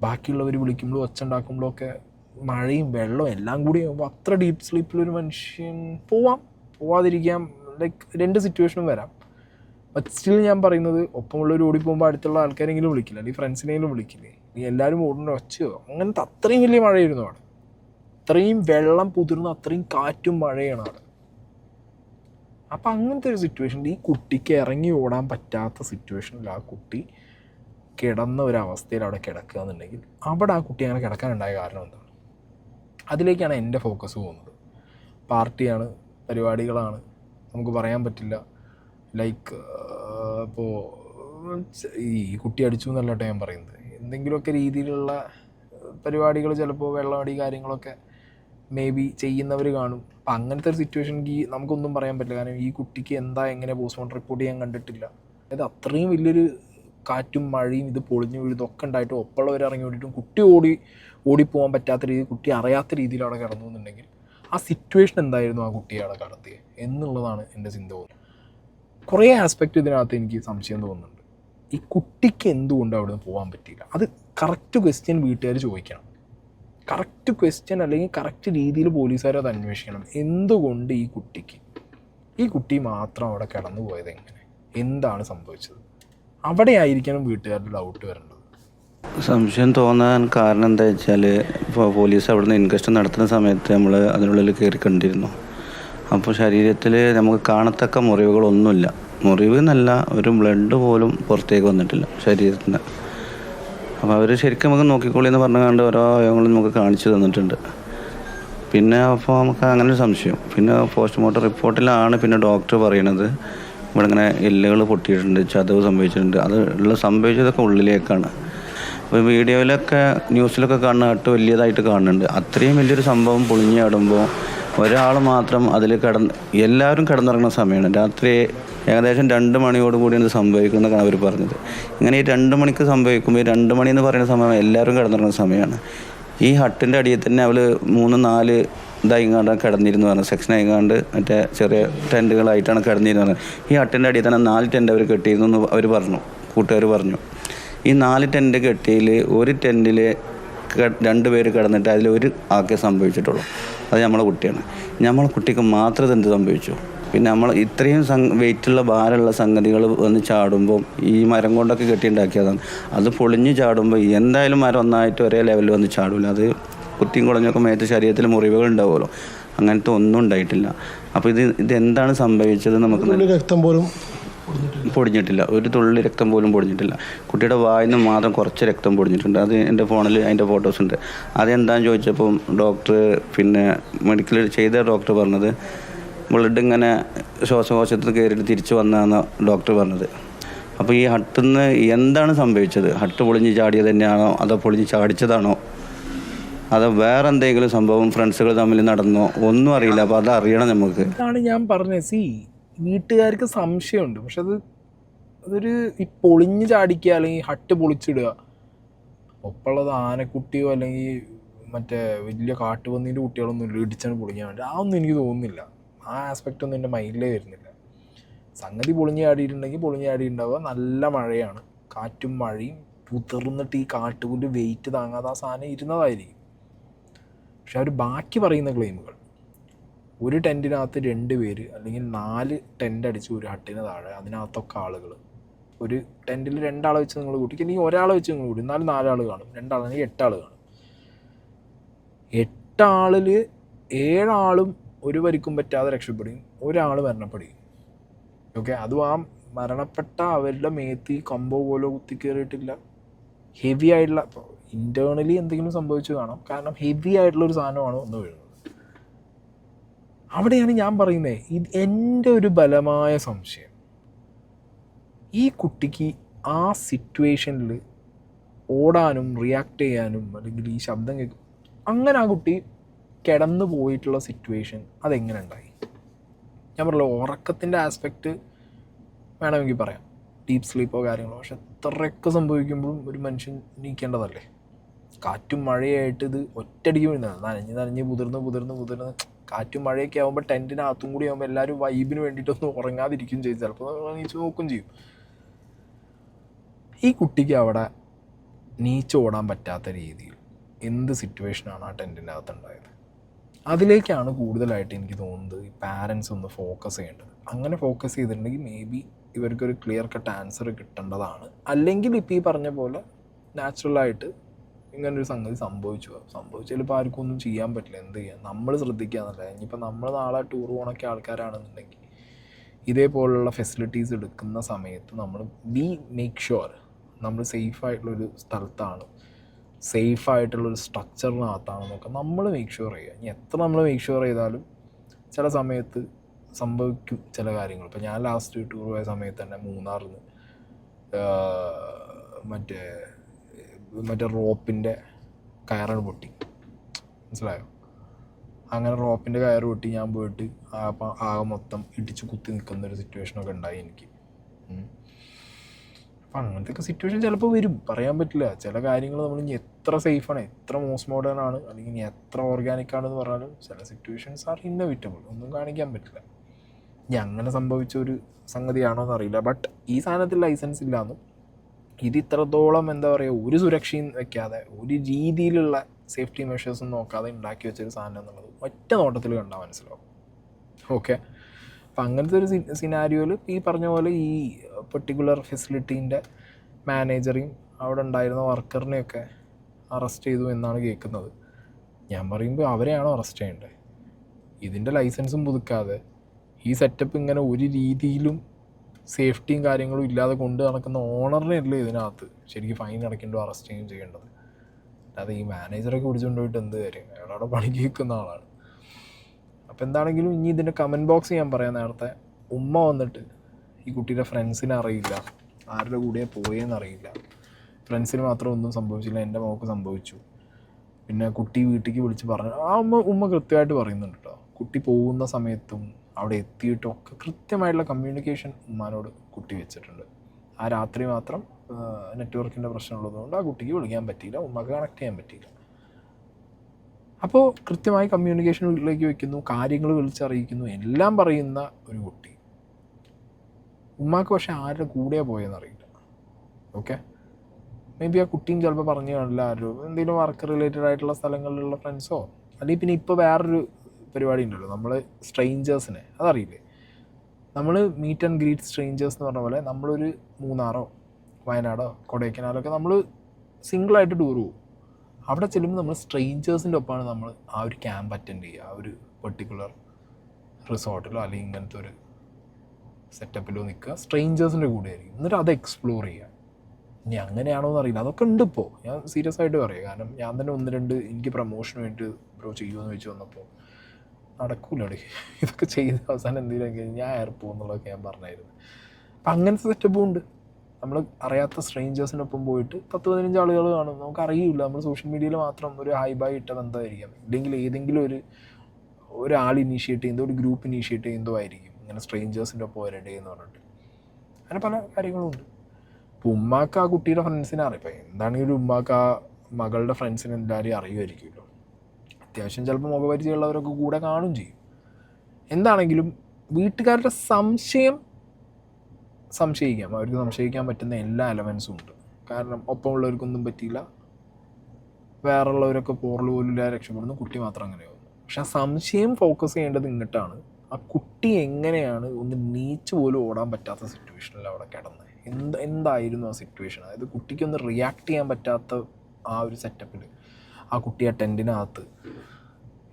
ബാക്കിയുള്ളവർ വിളിക്കുമ്പോഴും ഒച്ച ഉണ്ടാക്കുമ്പോഴും ഒക്കെ മഴയും വെള്ളവും എല്ലാം കൂടി ആകുമ്പോൾ അത്ര ഡീപ്പ് സ്ലീപ്പിലൊരു മനുഷ്യൻ പോവാം. പോവാതിരിക്കാം. ലൈക്ക് രണ്ട് സിറ്റുവേഷനും വരാം. ബട്ട് സ്റ്റിൽ ഞാൻ പറയുന്നത് ഒപ്പമുള്ളവർ ഓടി പോകുമ്പോൾ അടുത്തുള്ള ആൾക്കാരെങ്കിലും വിളിക്കില്ല. അല്ലെങ്കിൽ ഫ്രണ്ട്സിനെങ്കിലും വിളിക്കില്ലേ? നീ എല്ലാവരും ഓടേണ്ട ഒച്ചയോ? അങ്ങനത്തെ അത്രയും വലിയ മഴയായിരുന്നു അവിടെ. അത്രയും വെള്ളം പുതിർന്ന് അത്രയും കാറ്റും മഴയാണ് അവിടെ. അപ്പം അങ്ങനത്തെ ഒരു സിറ്റുവേഷനിൽ ഈ കുട്ടിക്ക് ഇറങ്ങി ഓടാൻ പറ്റാത്ത സിറ്റുവേഷനിൽ ആ കുട്ടി കിടന്ന ഒരു അവിടെ കിടക്കുക എന്നുണ്ടെങ്കിൽ അവിടെ ആ കുട്ടി അങ്ങനെ കിടക്കാനുണ്ടായ കാരണം എന്താണ്? അതിലേക്കാണ് എന്റെ ഫോക്കസ് പോകുന്നത്. പാർട്ടിയാണ് പരിപാടികളാണ്. നമുക്ക് പറയാൻ പറ്റില്ല. ലൈക്ക് ഇപ്പോൾ ഈ കുട്ടി അടിച്ചു എന്നല്ല കേട്ടോ ഞാൻ പറയുന്നത്. എന്തെങ്കിലുമൊക്കെ രീതിയിലുള്ള പരിപാടികൾ ചിലപ്പോൾ വെള്ളമടി കാര്യങ്ങളൊക്കെ മേ ബി ചെയ്യുന്നവർ കാണും. അപ്പം അങ്ങനത്തെ ഒരു സിറ്റുവേഷനിക്ക് നമുക്കൊന്നും പറയാൻ പറ്റില്ല. കാരണം ഈ കുട്ടിക്ക് എന്താ എങ്ങനെ പോസ്റ്റ്മോർട്ടം റിപ്പോർട്ട് ചെയ്യാൻ കണ്ടിട്ടില്ല. അതായത് അത്രയും വലിയൊരു കാറ്റും മഴയും ഇത് പൊളിഞ്ഞു വീഴുന്നതൊക്കെ ഉണ്ടായിട്ട് ഒപ്പമുള്ളവർ ഇറങ്ങി ഓടിയിട്ടും കുട്ടി ഓടി ഓടിപ്പോകാൻ പറ്റാത്ത രീതി കുട്ടി അറിയാത്ത രീതിയിൽ അവിടെ കിടന്നു എന്നുണ്ടെങ്കിൽ ആ സിറ്റുവേഷൻ എന്തായിരുന്നു ആ കുട്ടിയെ അവിടെ കടത്തിയത് എന്നുള്ളതാണ് എന്റെ ചിന്ത. തോന്നുന്നത് കുറേ ആസ്പെക്റ്റ് ഇതിനകത്ത് എനിക്ക് സംശയം തോന്നുന്നുണ്ട്. ഈ കുട്ടിക്ക് എന്തുകൊണ്ട് അവിടെ നിന്ന് പോകാൻ പറ്റിയില്ല? അത് കറക്റ്റ് ക്വസ്റ്റ്യൻ വീട്ടുകാർ ചോദിക്കണം. കറക്റ്റ് ക്വസ്റ്റ്യൻ അല്ലെങ്കിൽ കറക്റ്റ് രീതിയിൽ പോലീസുകാർ അത് അന്വേഷിക്കണം. എന്തുകൊണ്ട് ഈ കുട്ടിക്ക്? ഈ കുട്ടി മാത്രം അവിടെ കിടന്നു പോയത് എങ്ങനെ? എന്താണ് സംഭവിച്ചത്? അവിടെ ആയിരിക്കണം വീട്ടുകാരുടെ ഡൗട്ട് വരേണ്ടത്. സംശയം തോന്നാൻ കാരണം എന്താ വെച്ചാൽ ഇപ്പോൾ പോലീസ് അവിടുന്ന് ഇൻക്വസ്റ്റ് നടത്തുന്ന സമയത്ത് നമ്മൾ അതിനുള്ളിൽ കയറി കണ്ടിരുന്നു. അപ്പോൾ ശരീരത്തിൽ നമുക്ക് കാണത്തക്ക മുറിവുകളൊന്നുമില്ല. മുറിവ് എന്നല്ല ഒരു ബ്ലഡ് പോലും പുറത്തേക്ക് വന്നിട്ടില്ല ശരീരത്തിൽ അപ്പോൾ അവർ ശരിക്കും നമുക്ക് നോക്കിക്കോളി എന്ന് ഓരോ അവയവങ്ങളും നമുക്ക് കാണിച്ചു തന്നിട്ടുണ്ട്. പിന്നെ അപ്പോൾ നമുക്ക് അങ്ങനെ ഒരു സംശയം. പിന്നെ പോസ്റ്റ്മോർട്ടം റിപ്പോർട്ടിലാണ് പിന്നെ ഡോക്ടർ പറയണത്. ഇവിടെ ഇങ്ങനെ എല്ലുകൾ പൊട്ടിയിട്ടുണ്ട് ചതവ് സംഭവിച്ചിട്ടുണ്ട്. അത് ഉള്ള സംഭവിച്ചതൊക്കെ ഉള്ളിലേക്കാണ്. അപ്പോൾ വീഡിയോയിലൊക്കെ ന്യൂസിലൊക്കെ കാണുന്ന കേട്ട് വലിയതായിട്ട് കാണുന്നുണ്ട്. അത്രയും വലിയൊരു സംഭവം പൊളിഞ്ഞാടുമ്പോൾ ഒരാൾ മാത്രം അതിൽ കടന്ന് എല്ലാവരും കിടന്നിറങ്ങുന്ന സമയമാണ്. രാത്രി ഏകദേശം രണ്ട് മണിയോട് കൂടിയാണ് ഇത് സംഭവിക്കുന്നതാണ് അവർ പറഞ്ഞത്. ഇങ്ങനെ ഈ രണ്ട് മണിക്ക് സംഭവിക്കുമ്പോൾ ഈ രണ്ട് മണി എന്ന് പറയുന്ന സമയം എല്ലാവരും കിടന്നിറങ്ങുന്ന സമയമാണ്. ഈ ഹട്ടിന്റെ അടിയിൽ തന്നെ അവൾ മൂന്ന് നാല് ഇതായിങ്ങാണ്ട് കിടന്നിരുന്നു പറഞ്ഞു സെക്ഷൻ ആയിങ്ങാണ്ട് മറ്റേ ചെറിയ ടെന്റുകളായിട്ടാണ് കിടന്നിരുന്നു പറഞ്ഞത്. ഈ ഹട്ടിന്റെ അടിയിൽ തന്നെ നാല് ടെന്റ് അവർ കെട്ടിയിരുന്നു എന്ന് അവർ പറഞ്ഞു. കൂട്ടുകാർ പറഞ്ഞു. ഈ നാല് ടെന്റ് കെട്ടിയിൽ ഒരു ടെന്റിൽ രണ്ട് പേര് കിടന്നിട്ട് അതിൽ ഒരു ആക്കേ സംഭവിച്ചിട്ടുള്ളൂ. അത് നമ്മളെ കുട്ടിയാണ്. നമ്മളെ കുട്ടിക്ക് മാത്രം ഇതെന്ത് സംഭവിച്ചു? പിന്നെ നമ്മൾ ഇത്രയും സം വെയിറ്റുള്ള ഭാരമുള്ള സംഗതികൾ വന്ന് ചാടുമ്പോൾ ഈ മരം കൊണ്ടൊക്കെ കെട്ടിയുണ്ടാക്കിയതാണ് അത് പൊളിഞ്ഞ് ചാടുമ്പോൾ എന്തായാലും മരം ഒന്നായിട്ട് ഒരേ ലെവലിൽ വന്ന് ചാടില്ല അത് കുത്തിയും കുളഞ്ഞൊക്കെ മേത്ത് ശരീരത്തിൽ മുറിവുകൾ ഉണ്ടാവുമല്ലോ. അങ്ങനത്തെ ഒന്നും ഉണ്ടായിട്ടില്ല. അപ്പോൾ ഇത് ഇതെന്താണ് സംഭവിച്ചത് നമുക്ക് രക്തം പോലും പൊടിഞ്ഞിട്ടില്ല. ഒരു തുള്ളി രക്തം പോലും പൊടിഞ്ഞിട്ടില്ല. കുട്ടിയുടെ വായിൽ നിന്ന് മാത്രം കുറച്ച് രക്തം പൊടിഞ്ഞിട്ടുണ്ട്. അത് എന്റെ ഫോണിൽ അതിന്റെ ഫോട്ടോസ് ഉണ്ട്. അതെന്താണെന്ന് ചോദിച്ചപ്പോൾ ഡോക്ടർ പിന്നെ മെഡിക്കൽ ചെയ്ത ഡോക്ടർ പറഞ്ഞത് ബ്ലഡ് ഇങ്ങനെ ശ്വാസകോശത്തിൽ കയറിയിട്ട് തിരിച്ചു വന്നതാണ് ഡോക്ടർ പറഞ്ഞത്. അപ്പോൾ ഈ ഹട്ടിൽ നിന്ന് എന്താണ് സംഭവിച്ചത്? ഹട്ട് പൊളിഞ്ഞ് ചാടിയത് തന്നെയാണോ? അതോ പൊളിഞ്ഞ് ചാടിച്ചതാണോ? അതോ വേറെ എന്തെങ്കിലും സംഭവം ഫ്രണ്ട്സുകൾ തമ്മിൽ നടന്നോ? ഒന്നും അറിയില്ല. അപ്പോൾ അത് അറിയണം നമുക്ക്. ഇതാണ് ഞാൻ പറഞ്ഞത്. സി വീട്ടുകാർക്ക് സംശയമുണ്ട്. പക്ഷെ അത് അതൊരു ഈ പൊളിഞ്ഞ് ചാടിക്കുക അല്ലെങ്കിൽ ഹട്ട് പൊളിച്ചിടുക ഒപ്പമുള്ളത് ആനക്കുട്ടിയോ അല്ലെങ്കിൽ മറ്റേ വലിയ കാട്ടുപന്നീന്റെ കുട്ടികളൊന്നും ഇല്ല ഇടിച്ചാണ് പൊളിഞ്ഞാൽ ആ ഒന്നും എനിക്ക് തോന്നുന്നില്ല. ആ ആസ്പെക്റ്റ് ഒന്നും എന്റെ മൈൻഡിലേ വരുന്നില്ല. സംഗതി പൊളിഞ്ഞ് ചാടിയിട്ടുണ്ടെങ്കിൽ പൊളിഞ്ഞ് ചാടിയിട്ടുണ്ടാവുക. നല്ല മഴയാണ്. കാറ്റും മഴയും. പുതിർന്നിട്ട് ഈ കാട്ടുപുല്ല് വെയിറ്റ് താങ്ങാതെ ആ സാധനം ഇരുന്നതായിരിക്കും. പക്ഷെ അവർ ബാക്കി പറയുന്ന ക്ലെയിമുകൾ ഒരു ടെന്റിനകത്ത് രണ്ട് പേര് അല്ലെങ്കിൽ നാല് ടെന്റ് അടിച്ച് ഒരു ഹട്ടിന് താഴെ അതിനകത്തൊക്കെ ആളുകൾ ഒരു ടെന്റിൽ രണ്ടാളെ വെച്ച് നിങ്ങൾ കൂട്ടി അല്ലെങ്കിൽ ഒരാളെ വെച്ച് നിങ്ങൾ കൂട്ടി എന്നാലും നാലാൾ കാണും രണ്ടാളാണെങ്കിൽ എട്ടാൾ കാണും. എട്ടാളിൽ ഏഴാളും ഒരു വരിക്കും പറ്റാതെ രക്ഷപ്പെടുകയും ഒരാൾ മരണപ്പെടുകയും. ഓക്കെ അതും ആ മരണപ്പെട്ട അവരുടെ മേത്ത് കമ്പോ പോലെ കുത്തി കയറിയിട്ടില്ല ഹെവി ആയിട്ടുള്ള ഇന്റേർണലി എന്തെങ്കിലും സംഭവിച്ചു കാണാം. കാരണം ഹെവി ആയിട്ടുള്ള ഒരു സാധനമാണ് ഒന്ന് വീഴുന്നത്. അവിടെയാണ് ഞാൻ പറയുന്നത് ഇത് എന്റെ ഒരു ബലമായ സംശയം. ഈ കുട്ടിക്ക് ആ സിറ്റുവേഷനിൽ ഓടാനും റിയാക്ട് ചെയ്യാനും അല്ലെങ്കിൽ ഈ ശബ്ദം കേൾക്കും അങ്ങനെ ആ കുട്ടി കിടന്നു പോയിട്ടുള്ള സിറ്റുവേഷൻ അതെങ്ങനെ ഉണ്ടായി? ഞാൻ പറഞ്ഞല്ലോ ഉറക്കത്തിന്റെ ആസ്പെക്റ്റ് വേണമെങ്കിൽ പറയാം. ഡീപ്പ് സ്ലീപ്പോ കാര്യങ്ങളോ പക്ഷെ എത്രയൊക്കെ സംഭവിക്കുമ്പോഴും ഒരു മനുഷ്യൻ നീക്കേണ്ടതല്ലേ? കാറ്റും മഴയായിട്ട് ഇത് ഒറ്റയടിക്ക് വീഴുന്നതാണ് നനഞ്ഞ് നനഞ്ഞ് പുതിർന്ന് പുതിർന്ന് പുതിർന്ന് കാറ്റും മഴയൊക്കെ ആകുമ്പോൾ ടെന്റിനകത്തും കൂടി ആകുമ്പോൾ എല്ലാവരും വൈബിന് വേണ്ടിയിട്ടൊന്നും ഉറങ്ങാതിരിക്കും ചെയ്യും. ചിലപ്പോൾ നീച്ച് നോക്കും ചെയ്യും. ഈ കുട്ടിക്ക് അവിടെ നീച്ച് ഓടാൻ പറ്റാത്ത രീതിയിൽ എന്ത് സിറ്റുവേഷനാണ് ആ ടെന്റിന്റെ അകത്ത് ഉണ്ടായത്? അതിലേക്കാണ് കൂടുതലായിട്ട് എനിക്ക് തോന്നുന്നത് ഈ പാരൻസ് ഒന്ന് ഫോക്കസ് ചെയ്യേണ്ടത്. അങ്ങനെ ഫോക്കസ് ചെയ്തിട്ടുണ്ടെങ്കിൽ മേ ബി ഇവർക്കൊരു ക്ലിയർ കട്ട് ആൻസർ കിട്ടേണ്ടതാണ്. അല്ലെങ്കിൽ ഇപ്പോൾ ഈ പറഞ്ഞ പോലെ നാച്ചുറലായിട്ട് ഇങ്ങനൊരു സംഗതി സംഭവിച്ചു. സംഭവിച്ചാൽ ഇപ്പോൾ ആർക്കും ഒന്നും ചെയ്യാൻ പറ്റില്ല. എന്ത് ചെയ്യാം? നമ്മൾ ശ്രദ്ധിക്കുക എന്നല്ല. ഇനിയിപ്പോൾ നമ്മൾ നാളെ ടൂർ പോകണൊക്കെ ആൾക്കാരാണെന്നുണ്ടെങ്കിൽ ഇതേപോലുള്ള ഫെസിലിറ്റീസ് എടുക്കുന്ന സമയത്ത് നമ്മൾ വി മേക്ക് ഷുവർ നമ്മൾ സേഫ് ആയിട്ടുള്ളൊരു സ്ഥലത്താണ്. സേഫ് ആയിട്ടുള്ളൊരു സ്ട്രക്ചറിനകത്താണെന്നൊക്കെ നമ്മൾ മേക്ക് ഷുവർ ചെയ്യുക. ഇനി എത്ര നമ്മൾ മേക്ക് ഷുവർ ചെയ്താലും ചില സമയത്ത് സംഭവിക്കും ചില കാര്യങ്ങൾ ഇപ്പോൾ ഞാൻ ലാസ്റ്റ് ടൂർ പോയ സമയത്ത് തന്നെ മൂന്നാറിൽ നിന്ന് മറ്റേ മറ്റേ റോപ്പിന്റെ കയറാണ് പൊട്ടി. മനസ്സിലായോ? അങ്ങനെ റോപ്പിന്റെ കയർ പൊട്ടി ഞാൻ പോയിട്ട് അപ്പം ആകെ മൊത്തം ഇടിച്ച് കുത്തി നിൽക്കുന്ന ഒരു സിറ്റുവേഷനൊക്കെ ഉണ്ടായി എനിക്ക്. അപ്പം അങ്ങനത്തെ സിറ്റുവേഷൻ ചിലപ്പോൾ വരും. പറയാൻ പറ്റില്ല. ചില കാര്യങ്ങൾ നമ്മൾ ഇനി എത്ര സേഫാണ് എത്ര മോസ് മോഡേൺ ആണ് അല്ലെങ്കിൽ ഇനി എത്ര ഓർഗാനിക് ആണെന്ന് പറഞ്ഞാലും ചില സിറ്റുവേഷൻസ് ആർ ഇന്നവിറ്റബിൾ ഒന്നും കാണിക്കാൻ പറ്റില്ല. ഇനി അങ്ങനെ സംഭവിച്ച ഒരു സംഗതിയാണോ എന്നറിയില്ല ബട്ട് ഈ സാധനത്തിൽ ലൈസൻസ് ഇല്ലാന്നും ഇത് ഇത്രത്തോളം എന്താ പറയുക ഒരു സുരക്ഷയും വെക്കാതെ ഒരു രീതിയിലുള്ള സേഫ്റ്റി മെഷേഴ്സും നോക്കാതെ ഉണ്ടാക്കി വെച്ചൊരു സാധനം എന്നുള്ളത് ഒറ്റ നോട്ടത്തിൽ കണ്ടാൽ മനസ്സിലാവും. ഓക്കെ അപ്പം അങ്ങനത്തെ ഒരു സിനാരിയോയിൽ ഈ പറഞ്ഞ പോലെ ഈ പെർട്ടിക്കുലർ ഫെസിലിറ്റീന്റെ മാനേജറെയും അവിടെ ഉണ്ടായിരുന്ന വർക്കറിനെയൊക്കെ അറസ്റ്റ് ചെയ്തു എന്നാണ് കേൾക്കുന്നത്. ഞാൻ പറയുമ്പോൾ അവരെയാണോ അറസ്റ്റ് ചെയ്യേണ്ടത് ഇതിന്റെ ലൈസൻസും പുതുക്കാതെ ഈ സെറ്റപ്പ് ഇങ്ങനെ ഒരു രീതിയിലും സേഫ്റ്റിയും കാര്യങ്ങളും ഇല്ലാതെ കൊണ്ട് നടക്കുന്ന ഓണറിനെ അല്ലേ ഇതിനകത്ത് ശരിക്കും ഫൈൻ അടയ്ക്കേണ്ടോ അറസ്റ്റ് ചെയ്യുകയും ചെയ്യേണ്ടത്. അല്ലാതെ ഈ മാനേജറൊക്കെ പിടിച്ചുകൊണ്ട് പോയിട്ട് എന്ത് കാര്യം? അയാൾ അവിടെ പണിക്ക് നിൽക്കുന്ന ആളാണ്. അപ്പോൾ എന്താണെങ്കിലും ഇനി ഇതിന്റെ കമന്റ് ബോക്സ് ഞാൻ പറയാം നേരത്തെ. ഉമ്മ വന്നിട്ട് ഈ കുട്ടിയുടെ ഫ്രണ്ട്സിനെ അറിയില്ല. ആരുടെ കൂടെ പോയെന്ന് അറിയില്ല. ഫ്രണ്ട്സിന് മാത്രം ഒന്നും സംഭവിച്ചില്ല. എന്റെ മോക്ക് സംഭവിച്ചു. പിന്നെ കുട്ടി വീട്ടിലേക്ക് വിളിച്ച് പറഞ്ഞു ആ ഉമ്മ ഉമ്മ കൃത്യമായിട്ട് പറയുന്നുണ്ട് കേട്ടോ കുട്ടി പോകുന്ന സമയത്തും അവിടെ എത്തിയിട്ടും ഒക്കെ കൃത്യമായിട്ടുള്ള കമ്മ്യൂണിക്കേഷൻ ഉമ്മാനോട് കുട്ടി വെച്ചിട്ടുണ്ട്. ആ രാത്രി മാത്രം നെറ്റ്വർക്കിന്റെ പ്രശ്നമുള്ളതുകൊണ്ട് ആ കുട്ടിക്ക് വിളിക്കാൻ പറ്റിയില്ല ഉമ്മക്ക് കണക്ട് ചെയ്യാൻ പറ്റിയില്ല. അപ്പോൾ കൃത്യമായി കമ്മ്യൂണിക്കേഷനിലേക്ക് വെക്കുന്നു കാര്യങ്ങൾ വിളിച്ചറിയിക്കുന്നു എല്ലാം പറയുന്ന ഒരു കുട്ടി. ഉമ്മാക്ക് പക്ഷേ ആരുടെ പോയെന്ന് അറിയില്ല. ഓക്കെ മേ ബി ആ കുട്ടിയും ചിലപ്പോൾ പറഞ്ഞു കാണില്ല ആരും എന്തെങ്കിലും വർക്ക് റിലേറ്റഡ് ആയിട്ടുള്ള സ്ഥലങ്ങളിലുള്ള ഫ്രണ്ട്സോ അല്ലെങ്കിൽ പിന്നെ ഇപ്പോൾ വേറൊരു പരിപാടി ഉണ്ടല്ലോ നമ്മൾ സ്ട്രെയിഞ്ചേഴ്സിനെ അതറിയില്ലേ? നമ്മൾ മീറ്റ് ആൻഡ് ഗ്രീറ്റ് സ്ട്രെയിഞ്ചേഴ്സ് എന്ന് പറഞ്ഞ പോലെ നമ്മളൊരു മൂന്നാറോ വയനാടോ കൊടൈക്കനാലോ ഒക്കെ നമ്മൾ സിംഗിളായിട്ട് ടൂർ പോകും അവിടെ ചെല്ലുമ്പോൾ നമ്മൾ സ്ട്രെയിഞ്ചേഴ്സിന്റെ ഒപ്പമാണ് നമ്മൾ ആ ഒരു ക്യാമ്പ് അറ്റൻഡ് ചെയ്യുക. ആ ഒരു പെർട്ടിക്കുലർ റിസോർട്ടിലോ അല്ലെങ്കിൽ ഇങ്ങനത്തെ ഒരു സെറ്റപ്പിലോ നിൽക്കുക. സ്ട്രെയിഞ്ചേഴ്സിന്റെ കൂടെ ആയിരിക്കും. എന്നിട്ട് അത് എക്സ്പ്ലോർ ചെയ്യുക. ഇനി അങ്ങനെയാണോ എന്ന് അറിയില്ല അതൊക്കെ ഉണ്ട് ഇപ്പോൾ ഞാൻ സീരിയസ് ആയിട്ട് പറയാം. കാരണം ഞാൻ തന്നെ ഒന്ന് രണ്ട് എനിക്ക് പ്രൊമോഷന് വേണ്ടി ബ്രോ ചെയ്യുമെന്ന് വെച്ച് വന്നപ്പോൾ നടക്കൂലടി. ഇതൊക്കെ ചെയ്ത് അവസാനം എന്തെങ്കിലും ഞാൻ എയർ ഞാൻ പറഞ്ഞായിരുന്നു. അപ്പം അങ്ങനത്തെ സെറ്റപ്പും ഉണ്ട്. നമ്മൾ അറിയാത്ത സ്ട്രേഞ്ചേഴ്സിനൊപ്പം പോയിട്ട് പത്ത് പതിനഞ്ച് ആളുകൾ കാണും. നമുക്ക് അറിയില്ല നമ്മൾ സോഷ്യൽ മീഡിയയിൽ മാത്രം ഒരു ഹൈ ബൈ ഇട്ടത് ബന്ധമായിരിക്കാം ഇല്ലെങ്കിൽ ഏതെങ്കിലും ഒരു ഒരാൾ ഇനീഷ്യേറ്റ് ചെയ്യുന്നതോ ഒരു ഗ്രൂപ്പ് ഇനീഷ്യേറ്റ് ചെയ്യുന്നതോ ആയിരിക്കും. ഇങ്ങനെ സ്ട്രേഞ്ചേഴ്സിന്റെ ഒപ്പം വരട്ടെ എന്ന് പറഞ്ഞിട്ട്. അങ്ങനെ പല കാര്യങ്ങളും ഉണ്ട്. ഇപ്പോൾ ഉമ്മാക്ക് ആ കുട്ടിയുടെ ഫ്രണ്ട്സിനെ അറിയാം. എന്താണെങ്കിലും ഉമ്മാക്ക് ആ മകളുടെ ഫ്രണ്ട്സിനെ എല്ലാവരെയും അറിയുമായിരിക്കുമല്ലോ. അത്യാവശ്യം ചിലപ്പോൾ മുഖപരിചയമുള്ളവരൊക്കെ കൂടെ കാണും ചെയ്യും. എന്താണെങ്കിലും വീട്ടുകാരുടെ സംശയം സംശയിക്കാം. അവർക്ക് സംശയിക്കാൻ പറ്റുന്ന എല്ലാ എലമെൻസും ഉണ്ട്. കാരണം ഒപ്പമുള്ളവർക്കൊന്നും പറ്റിയില്ല. വേറുള്ളവരൊക്കെ പോറൽ പോലും ഇല്ലാതെ രക്ഷപ്പെടുന്നു. കുട്ടി മാത്രം അങ്ങനെ പോകുന്നു പക്ഷെ ആ സംശയം ഫോക്കസ് ചെയ്യേണ്ടത് ഇങ്ങോട്ടാണ്. ആ കുട്ടി എങ്ങനെയാണ് ഒന്ന് നീച്ച് പോലും ഓടാൻ പറ്റാത്ത സിറ്റുവേഷനിൽ അവിടെ കിടന്നത് എന്ത് എന്തായിരുന്നു ആ സിറ്റുവേഷൻ അതായത് കുട്ടിക്കൊന്ന് റിയാക്ട് ചെയ്യാൻ പറ്റാത്ത ആ ഒരു സെറ്റപ്പിൽ ആ കുട്ടി ആ ടെന്റിനകത്ത്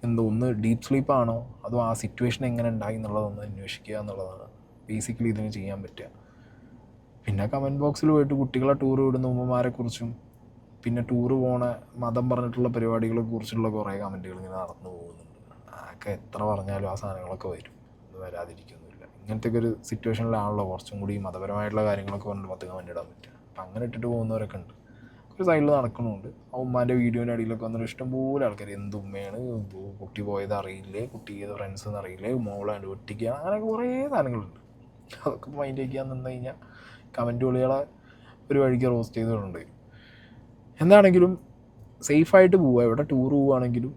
എന്തോ ഒന്ന് ഡീപ്പ് സ്ലീപ്പ് ആണോ? അതോ ആ സിറ്റുവേഷൻ എങ്ങനെ ഉണ്ടായി എന്നുള്ളതൊന്ന് അന്വേഷിക്കുക എന്നുള്ളതാണ്. ബേസിക്കലി ഇതിന് ചെയ്യാൻ പറ്റുക. പിന്നെ കമന്റ് ബോക്സിൽ പോയിട്ട് കുട്ടികളെ ടൂർ വിടുന്ന ഉമ്മമാരെക്കുറിച്ചും പിന്നെ ടൂർ പോണ മതം പറഞ്ഞിട്ടുള്ള പരിപാടികളെ കുറിച്ചുള്ള കുറേ കമന്റുകൾ ഇങ്ങനെ നടന്നു പോകുന്നുണ്ട്. അതൊക്കെ എത്ര പറഞ്ഞാലും ആ സാധനങ്ങളൊക്കെ വരും. ഒന്നും വരാതിരിക്കുന്നില്ല. ഇങ്ങനത്തെ ഒരു സിറ്റുവേഷനിലാണല്ലോ കുറച്ചും കൂടി മതപരമായിട്ടുള്ള കാര്യങ്ങളൊക്കെ പറഞ്ഞിട്ട് പത്ത് കമന്റ് ഇടാൻ പറ്റുക. അപ്പം അങ്ങനെ ഇട്ടിട്ട് പോകുന്നവരൊക്കെ ഉണ്ട്. ഒരു സൈഡിൽ നടക്കണമുണ്ട് ആ ഉമ്മാന്റെ വീഡിയോന്റെ അടിയിലൊക്കെ വന്നിട്ട് ഇഷ്ടംപോലെ ആൾക്കാർ എന്ത് ഉമ്മയാണ്? കുട്ടി പോയത് അറിയില്ലേ? കുട്ടി ഏത് ഫ്രണ്ട്സ് എന്ന് അറിയില്ലേ? മോളാണ്ട് ഒറ്റയ്ക്ക് അങ്ങനെയൊക്കെ കുറേ സാധനങ്ങളുണ്ട്. അതൊക്കെ മൈൻഡ് ചെയ്യാൻ നിന്ന് കഴിഞ്ഞാൽ കമന്റ് വിളികളെ ഒരു വഴിക്ക് റോസ്റ്റ് ചെയ്തിട്ടുണ്ട് എന്താണെങ്കിലും സേഫായിട്ട് പോവുക. എവിടെ ടൂർ പോവുകയാണെങ്കിലും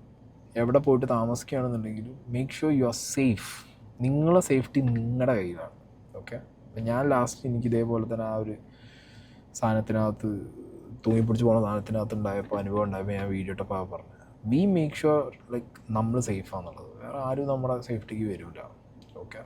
എവിടെ പോയിട്ട് താമസിക്കുകയാണെന്നുണ്ടെങ്കിലും make sure you are safe നിങ്ങളെ സേഫ്റ്റി നിങ്ങളുടെ കയ്യിലാണ്. ഓക്കെ ഞാൻ ലാസ്റ്റ് എനിക്ക് ഇതേപോലെ തന്നെ ആ ഒരു സാധനത്തിനകത്ത് തൂങ്ങിപ്പിടിച്ച് സാധനത്തിനകത്ത് ഉണ്ടായപ്പോൾ അനുഭവം ഉണ്ടായപ്പോൾ ഞാൻ വീഡിയോ ഇട്ടപ്പോൾ പറഞ്ഞു വി മേക്ക് ഷുവർ ലൈക്ക് നമ്മൾ സേഫാന്നുള്ളത് വേറെ ആരും നമ്മുടെ സേഫ്റ്റിക്ക് വരില്ല ഓക്കെ